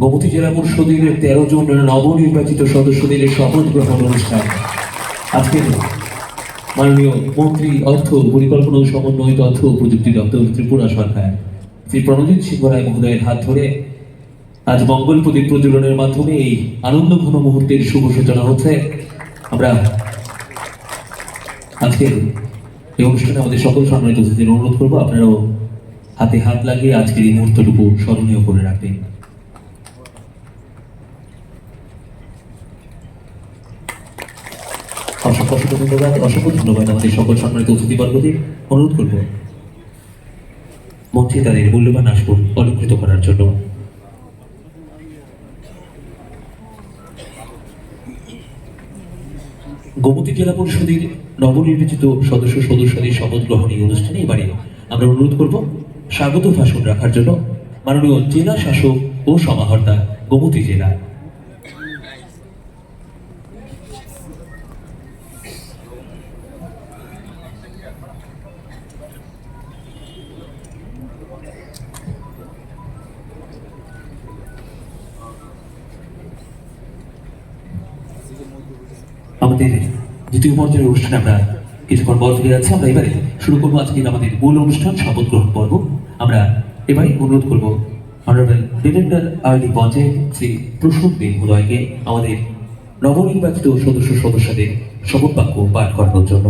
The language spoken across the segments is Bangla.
গোমতী জেলা পরিষদের তেরো জন নবনির্বাচিত সদস্যদের শপথ গ্রহণ অনুষ্ঠান। আজকের মাননীয় মন্ত্রী, অর্থ, পরিকল্পনা ও সমন্বয় তথ্য প্রযুক্তি দপ্তর ত্রিপুরা সরকার। শ্রী প্রণজিৎ সিংহ রায় মহোদয়ের হাত ধরে আজ মঙ্গল প্রদীপ প্রজ্বলনের মাধ্যমে এই আনন্দ ঘন মুহূর্তের শুভ সূচনা হচ্ছে। আমরা আজকের এই অনুষ্ঠানে আমাদের সকল সম্মানিত অতিথিদের অনুরোধ করব, আপনারাও হাতে হাত লাগিয়ে আজকের এই মুহূর্তটুকু স্মরণীয় করে রাখবেন। অসংখ্য অসংখ্য ধন্যবাদ অসংখ্য ধন্যবাদ আমাদের সকল সম্মানিত অতিথিবর্গদের অনুরোধ করব, মঞ্চে তাদের মূল্যবান আসন অলঙ্কৃত করার জন্য। গোমতী জেলা পরিষদের নবনির্বাচিত সদস্য সদস্যদের শপথ গ্রহণ এই অনুষ্ঠানে এবারে আমরা অনুরোধ করব, স্বাগত ভাষণ রাখার জন্য মাননীয় জেলা শাসক ও সমাহর্তা গোমতী জেলা। দ্বিতীয় পর্যায়ের অনুষ্ঠানে আমরা কিছুক্ষণ পর ফিরে যাচ্ছি। আমরা এবারে শুরু করব আজকের আমাদের মূল অনুষ্ঠান, শপথ গ্রহণ পর্ব। আমরা এবারে অনুরোধ করব অনারেবল ডিরেক্টর পঞ্চায়েত শ্রী আমাদের নবনির্বাচিত সদস্য সদস্যদের শপথ বাক্য পাঠ করানোর জন্য।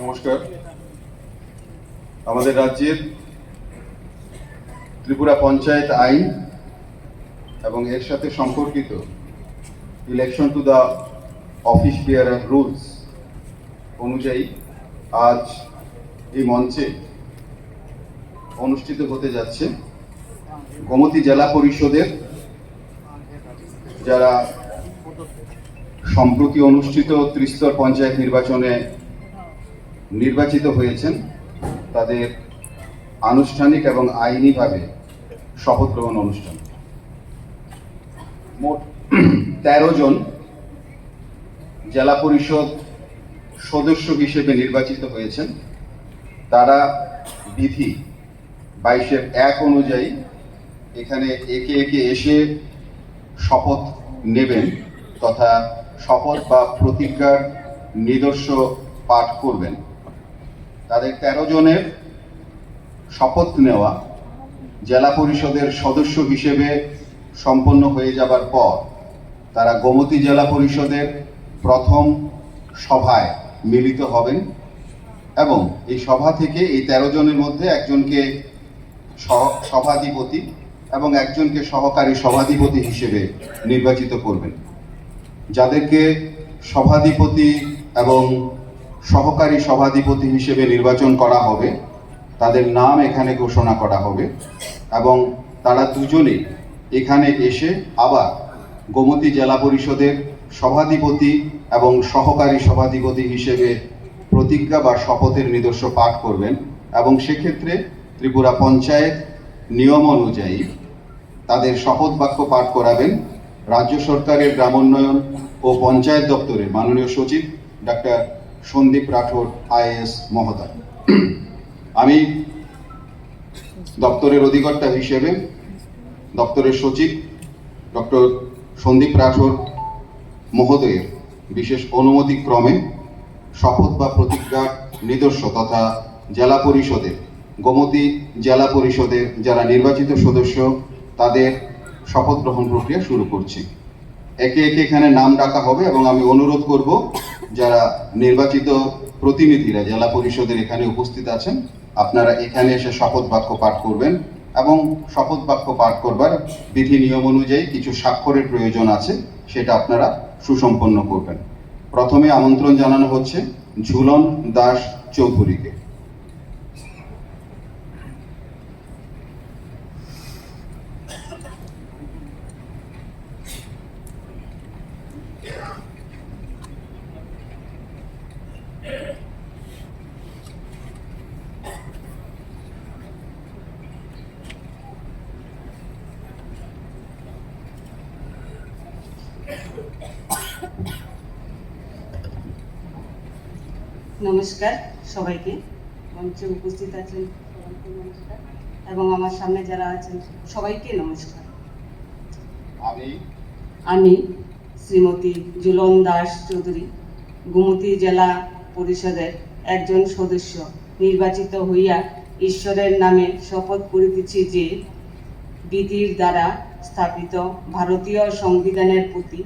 নমস্কার। আমাদের রাজ্যের ত্রিপুরা পঞ্চায়েত আইন এবং এর সাথে সম্পর্কিত election to the office bearer rules অনুযায়ী আজ এই মঞ্চে অনুষ্ঠিত হতে যাচ্ছে গোমতী জেলা পরিষদের যারা সম্প্রতি অনুষ্ঠিত ত্রিস্তর পঞ্চায়েত নির্বাচনে নির্বাচিত হয়েছেন, তাদের আনুষ্ঠানিক এবং আইনিভাবে শপথ গ্রহণ অনুষ্ঠান। মোট তেরো জন জেলা পরিষদ সদস্য হিসেবে নির্বাচিত হয়েছেন। তারা বিধি বাইশের এক অনুযায়ী এখানে একে একে এসে শপথ নেবেন তথা শপথ বা প্রতিজ্ঞার নিদর্শ পাঠ করবেন। তাদের তেরো জনের শপথ নেওয়া জেলা পরিষদের সদস্য হিসেবে সম্পন্ন হয়ে যাবার পর তারা গোমতী জেলা পরিষদের প্রথম সভায় মিলিত হবেন এবং এই সভা থেকে এই তেরো জনের মধ্যে একজনকে সভাধিপতি এবং একজনকে সহকারী সভাধিপতি হিসেবে নির্বাচিত করবেন। যাদেরকে সভাধিপতি এবং সহকারী সভাধিপতি হিসেবে নির্বাচন করা হবে, তাদের নাম এখানে ঘোষণা করা হবে এবং তারা দুজনে এখানে এসে আবার গোমতী জেলা পরিষদের সভাধিপতি এবং সহকারী সভাধিপতি হিসেবে প্রতিজ্ঞা বা শপথের নিদর্শ পাঠ করবেন এবং সেক্ষেত্রে ত্রিপুরা পঞ্চায়েত নিয়ম অনুযায়ী তাদের শপথ বাক্য পাঠ করাবেন রাজ্য সরকারের গ্রামোন্নয়ন ও পঞ্চায়েত দপ্তরের মাননীয় সচিব ডাক্তার সন্দীপ রাঠোর আইএস মহোদয়। আমি দপ্তরের অধিকর্তা হিসেবে দপ্তরের সচিব, ডক্টর সন্দীপ রাঠোর মহোদয়ের বিশেষ অনুমতি ক্রমে শপথ বা প্রতিজ্ঞার নিদর্শ তথা জেলা পরিষদের, গোমতী জেলা পরিষদের যারা নির্বাচিত সদস্য, তাদের শপথ গ্রহণ প্রক্রিয়া শুরু করছি। একে একে এখানে নাম ডাকা হবে এবং আমি অনুরোধ করব যারা নির্বাচিত প্রতিনিধিরা, জেলা পরিষদের এখানে উপস্থিত আছেন, আপনারা এখানে এসে শপথ বাক্য পাঠ করবেন। এবং শপথ বাক্য পাঠ করবার বিধি নিয়ম অনুযায়ী কিছু স্বাক্ষরের প্রয়োজন আছে, সেটা আপনারা সুসম্পন্ন করবেন। প্রথমে আমন্ত্রণ জানানো হচ্ছে ঝুলন দাস চৌধুরীকে। নমস্কার সবাইকে। মঞ্চে উপস্থিত আছেন সবাইকে নমস্কার। এবং আমার সামনে যারা আছেন সবাইকে নমস্কার। আমি আমি শ্রীমতী জুলন দাস চৌধুরী গুমতি জেলা পরিষদের একজন সদস্য। নির্বাচিত হইয়া ঈশ্বরের নামে শপথ করিতেছি যে বিধির দ্বারা স্থাপিত ভারতীয় সংবিধানের প্রতি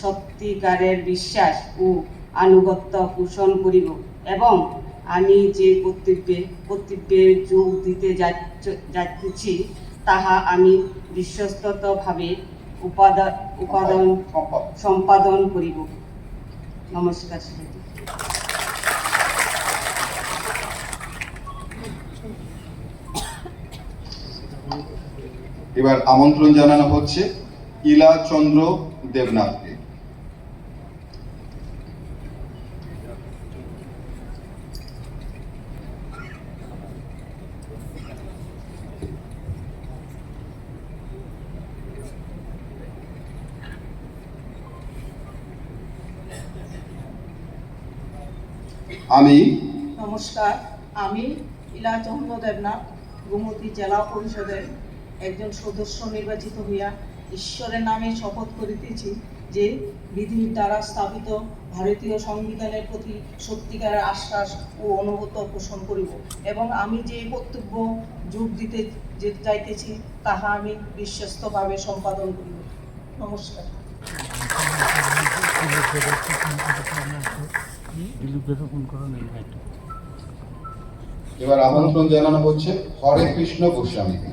সত্যিকারের বিশ্বাস ও আনুগত্য পোষণ করিব এবং আমি যে কর্তব্যে কর্তব্যে যোগ দিতে যাচ্ছ- যাচ্ছি তাহা আমি বিশ্বস্ততভাবে উপাদান উপাদান সম্পাদন করিব। নমস্কার এবার আমন্ত্রণ জানানো হচ্ছে ইলা চন্দ্র দেবনাথকে। আমি নমস্কার, আমি ইলাচন্দ্র দেবনাথ গোমতী জেলা পরিষদের একজন সদস্য নির্বাচিত হইয়া ঈশ্বরের নামে শপথ করিতেছি যে বিধির দ্বারা স্থাপিত ভারতীয় সংবিধানের প্রতি সত্যিকারের আশ্বাস ও অনুগত পোষণ করিব এবং আমি যে কর্তব্য যোগ দিতে যে যাইতেছি, তাহা আমি বিশ্বস্তভাবে সম্পাদন করিব। নমস্কার। এবার আমন্ত্রণ জানানো হচ্ছে হরে কৃষ্ণ গোস্বামীকে।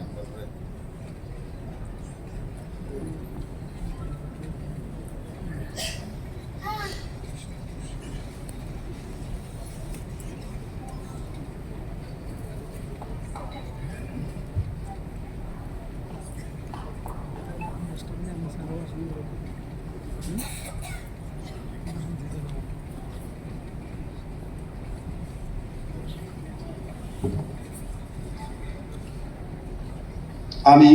আমি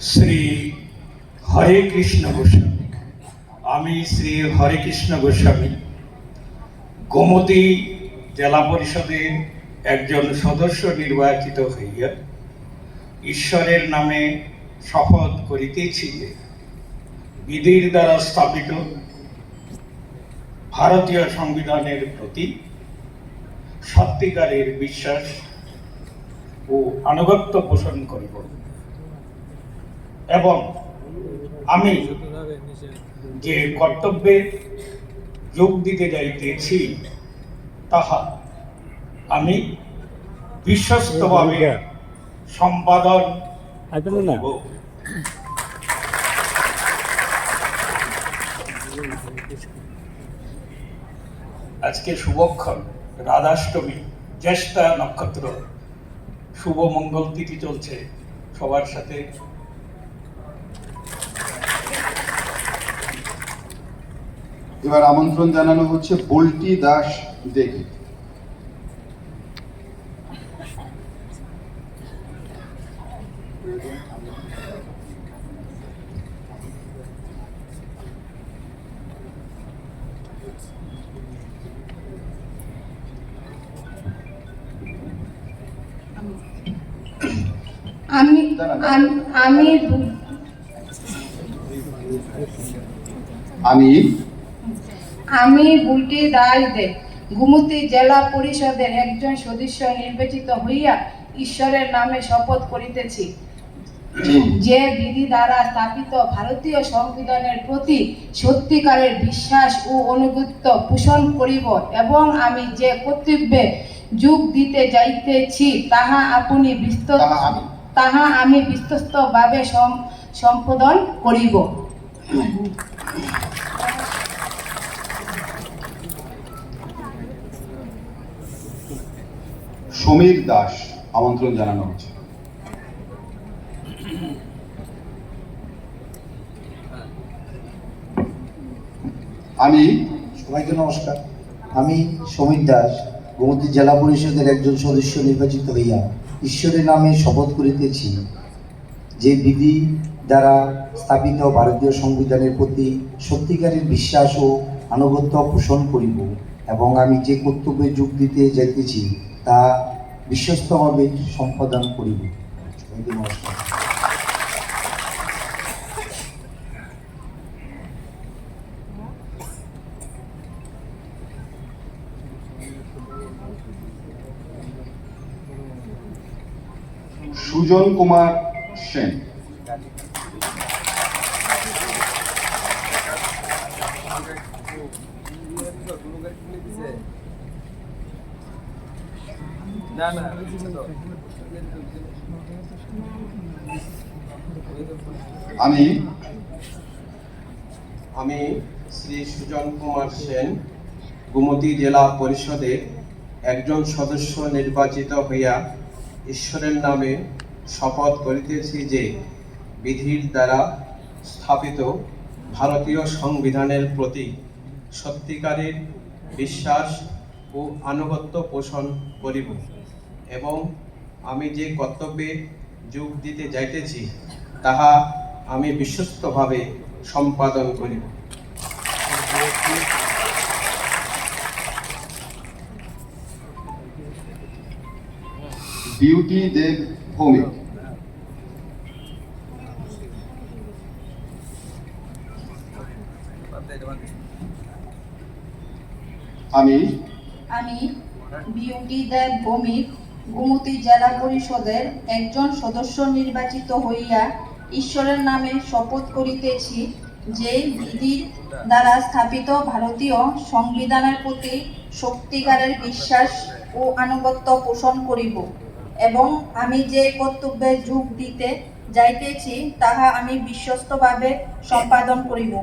শ্রী হরে কৃষ্ণ গোস্বামী। আমি শ্রী হরে কৃষ্ণ গোস্বামী। গোমতী জেলা পরিষদের একজন সদস্য নির্বাচিত হইয়া ঈশ্বরের নামে শপথ করিতেছি যে বিধির দ্বারা স্থাপিত ভারতীয় সংবিধানের প্রতি সত্যিকারের বিশ্বাস ও আনুগত্য পোষণ করিব। এবং আমি যে কর্তব্যে যোগ দিতে যাইতেছি তাহা আমি বিশ্বস্তভাবে সম্পাদন করিব। আজকে শুভক্ষণ। রাধাষ্টমী, জ্যেষ্ঠা নক্ষত্র, শুভ মঙ্গল তিথি চলছে সবার সাথে। এবার আমন্ত্রণ জানানো হচ্ছে বল্টি দাস দেবী। আম- আমি আমি বুলটি দাস দে গুমতি জেলা পরিষদের একজন সদস্য নির্বাচিত হইয়া ঈশ্বরের নামে শপথ করিতেছি। যে বিধি দ্বারা স্থাপিত ভারতীয় সংবিধানের প্রতি সত্যিকারের বিশ্বাস ও অনুগত্য পোষণ করিব এবং আমি যে কর্তব্যে যোগ দিতে যাইতেছি তাহা আপনি বিস্তর তাহা আমি বিশ্বস্তভাবে সম- সম্পাদন করিব। সমীর দাস আমন্ত্রণ জানানো হচ্ছে। আমি সবাইকে নমস্কার। আমি সমীর দাস গোমতী জেলা পরিষদের একজন সদস্য নির্বাচিত হইয়া ঈশ্বরের নামে শপথ করিতেছি। যে বিধি দ্বারা স্থাপিত ভারতীয় সংবিধানের প্রতি সত্যিকারের বিশ্বাস ও আনুগত্য পোষণ করিব এবং আমি যে কর্তব্যে যোগ দিতে যাইতেছি, তা বিশ্বস্তভাবে সম্পাদন করিব। নমস্কার সুজন কুমার সেন। আমি আমি শ্রী সুজন কুমার সেন গোমতী জেলা পরিষদের একজন সদস্য নির্বাচিত হইয়া ঈশ্বরের নামে শপথ করিতেছি যে বিধির দ্বারা স্থাপিত ভারতীয় সংবিধানের প্রতি সত্যিকারের বিশ্বাস ও আনুগত্য পোষণ করিব এবং আমি যে কর্তব্যে যোগ দিতে যাইতেছি, তাহা আমি বিশ্বস্তভাবে সম্পাদন করিব। বিউটি দেব ভৌমিক আমি আমি বিউটি দেব ভৌমিক। গোমতী জেলা পরিষদের একজন সদস্য নির্বাচিত হইয়া ঈশ্বরের নামে শপথ করিতেছি, যে বিধির দ্বারা স্থাপিত ভারতীয় সংবিধানের প্রতি সত্যিকারের বিশ্বাস ও আনুগত্য পোষণ করিব এবং আমি যে কর্তব্যে যোগ দিতে যাইতেছি, তাহা আমি বিশ্বস্তভাবে সম্পাদন করিব।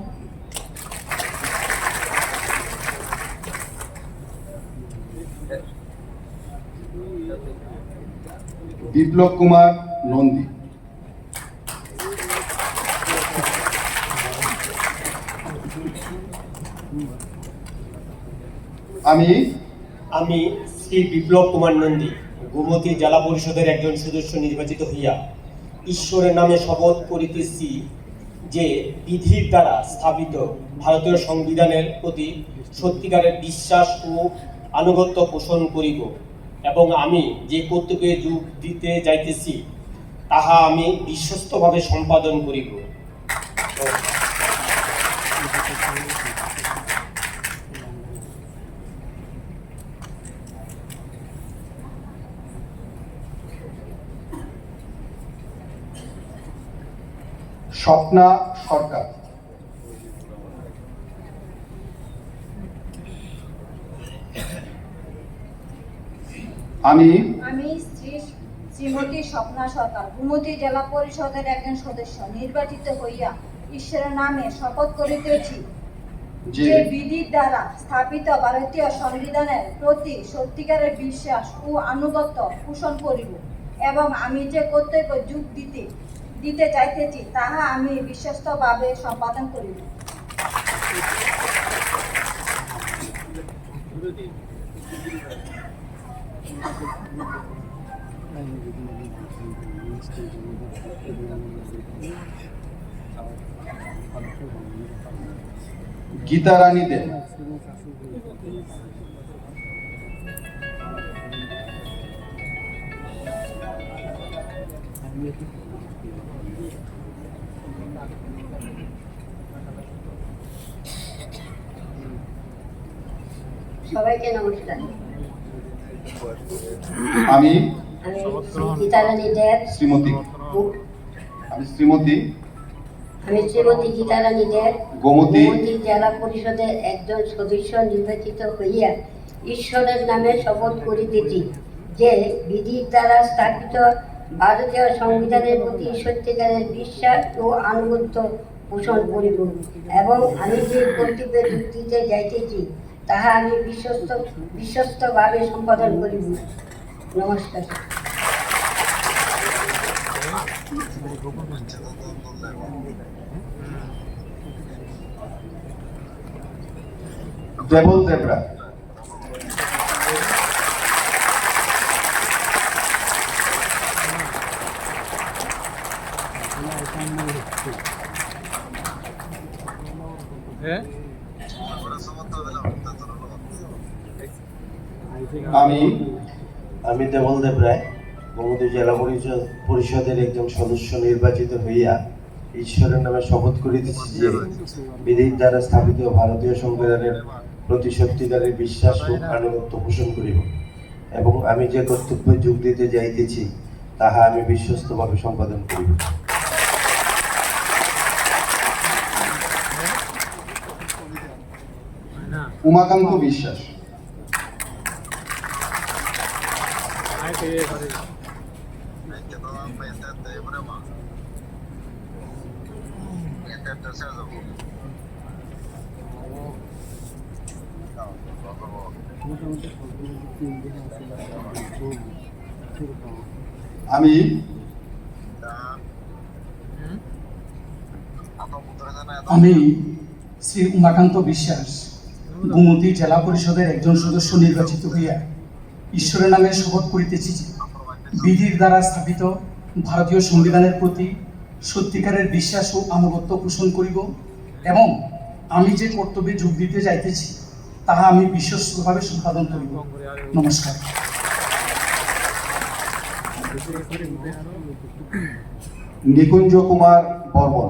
বিপ্লব কুমার নন্দী। আমি আমি শ্রী বিপ্লব কুমার নন্দী, গোমতী জেলা পরিষদের একজন সদস্য নির্বাচিত হইয়া ঈশ্বরের নামে শপথ করিতেছি যে বিধির দ্বারা স্থাপিত ভারতীয় সংবিধানের প্রতি সত্যিকারের বিশ্বাস ও আনুগত্য পোষণ করিব। এবং আমি যে কর্তব্যে যোগ দিতে যাইতেছি তাহা আমি বিশ্বস্তভাবে সম্পাদন করিব। স্বপ্না সরকার। আমি আমি শ্রী শ্রীমতী স্বপ্না সরকার গুমতি জেলা পরিষদের একজন সদস্য নির্বাচিত হইয়া ঈশ্বরের নামে শপথ করিতেছি। যে বিধির দ্বারা স্থাপিত ভারতীয় সংবিধানের প্রতি সত্যিকারের বিশ্বাস ও আনুগত্য পোষণ করিব এবং আমি যে কর্তব্য যোগ দিতে দিতে চাইতেছি তাহা আমি বিশ্বস্তভাবে সম্পাদন করিব। গীতা রানী দে সবাইকে নমস্কার। আমি আমি গীতারানী দেব। শ্রীমতী। আমি শ্রীমতী। আমি শ্রীমতী গীতারানী দেব। গোমতী। জেলা পরিষদের একজন সদস্য নির্বাচিত হইয়া ঈশ্বরের নামে শপথ করিতেছি যে বিধির দ্বারা স্থাপিত ভারতীয় সংবিধানের প্রতি সত্যিকারের বিশ্বাস ও আনুগত্য পোষণ করিব এবং আমি যে কর্তব্যে যোগ দিতে যাইতেছি তাহা আমি বিশ্বস্ত বিশ্বস্তভাবে সম্পাদন করিব। নমস্কার। দেবল দেবরা আমি আমি দেবল দেব রায় গোমতী জেলা পরিষদ পরিষদের একজন সদস্য নির্বাচিত হইয়া ঈশ্বরের নামে শপথ করিতেছি যে বিধির দ্বারা স্থাপিত ভারতীয় সংবিধানের প্রতি সত্যিকারের বিশ্বাস ও আনুগত্য পোষণ করিব। এবং আমি যে কর্তব্যে যোগ দিতে যাইতেছি, তাহা আমি বিশ্বস্তভাবে সম্পাদন করিব। উমাকান্ত বিশ্বাস। আমি? আমি শ্রী উমাকান্ত বিশ্বাস গোমতী জেলা পরিষদের একজন সদস্য নির্বাচিত হইয়া ঈশ্বরের নামে শপথ করিতেছি যে বিধির দ্বারা স্থাপিত ভারতীয় সংবিধানের প্রতি সত্যিকারের বিশ্বাস ও আনুগত্য পোষণ করিব এবং আমি যে কর্তব্যে যোগ দিতে যাইতেছি তাহা আমি বিশ্বস্তভাবে সম্পাদন করিব নমস্কার নিকুঞ্জ কুমার বর্মন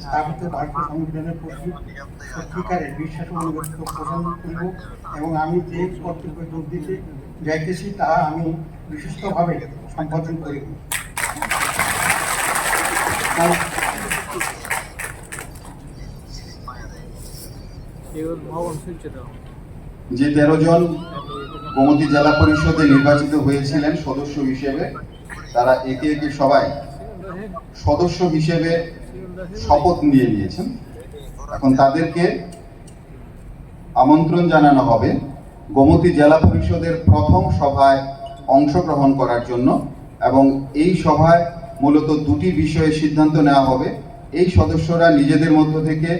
স্থাপিত ভারতীয় সংবিধানের প্রতি সত্যিকারের বিশ্বাস পোষণ করিব এবং আমি যে কর্তব্য যোগ দিতে যাইতেছি তাহা আমি বিশিষ্টভাবে সম্পাদন করিব। যে তেরো জন গোমতী জেলা পরিষদে নির্বাচিত হয়েছিলেন সদস্য হিসেবে তারা একে একে সবাই সদস্য হিসেবে শপথ নিয়ে নিয়েছেন। এখন তাদেরকে আমন্ত্রণ জানানো হবে গোমতী জেলা পরিষদের প্রথম সভায় অংশগ্রহণ করার জন্য এবং এই সভায় মূলত দুটি বিষয়ে সিদ্ধান্ত নেওয়া হবে। এই সদস্যরা নিজেদের মধ্য থেকে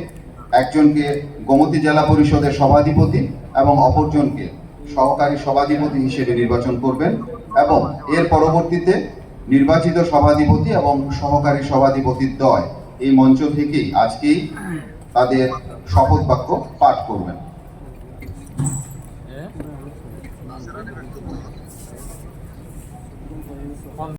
একজনকে গোমতী জেলা পরিষদের সভাধিপতি এবং অপরজনকে সহকারী সভাধিপতি হিসেবে নির্বাচন করবেন এবং এর পরবর্তীতে নির্বাচিত সভাধিপতি এবং সহকারী সভাধিপতির দয় এই মঞ্চ থেকেই আজকেই তাদের শপথ বাক্য পাঠ করবেন।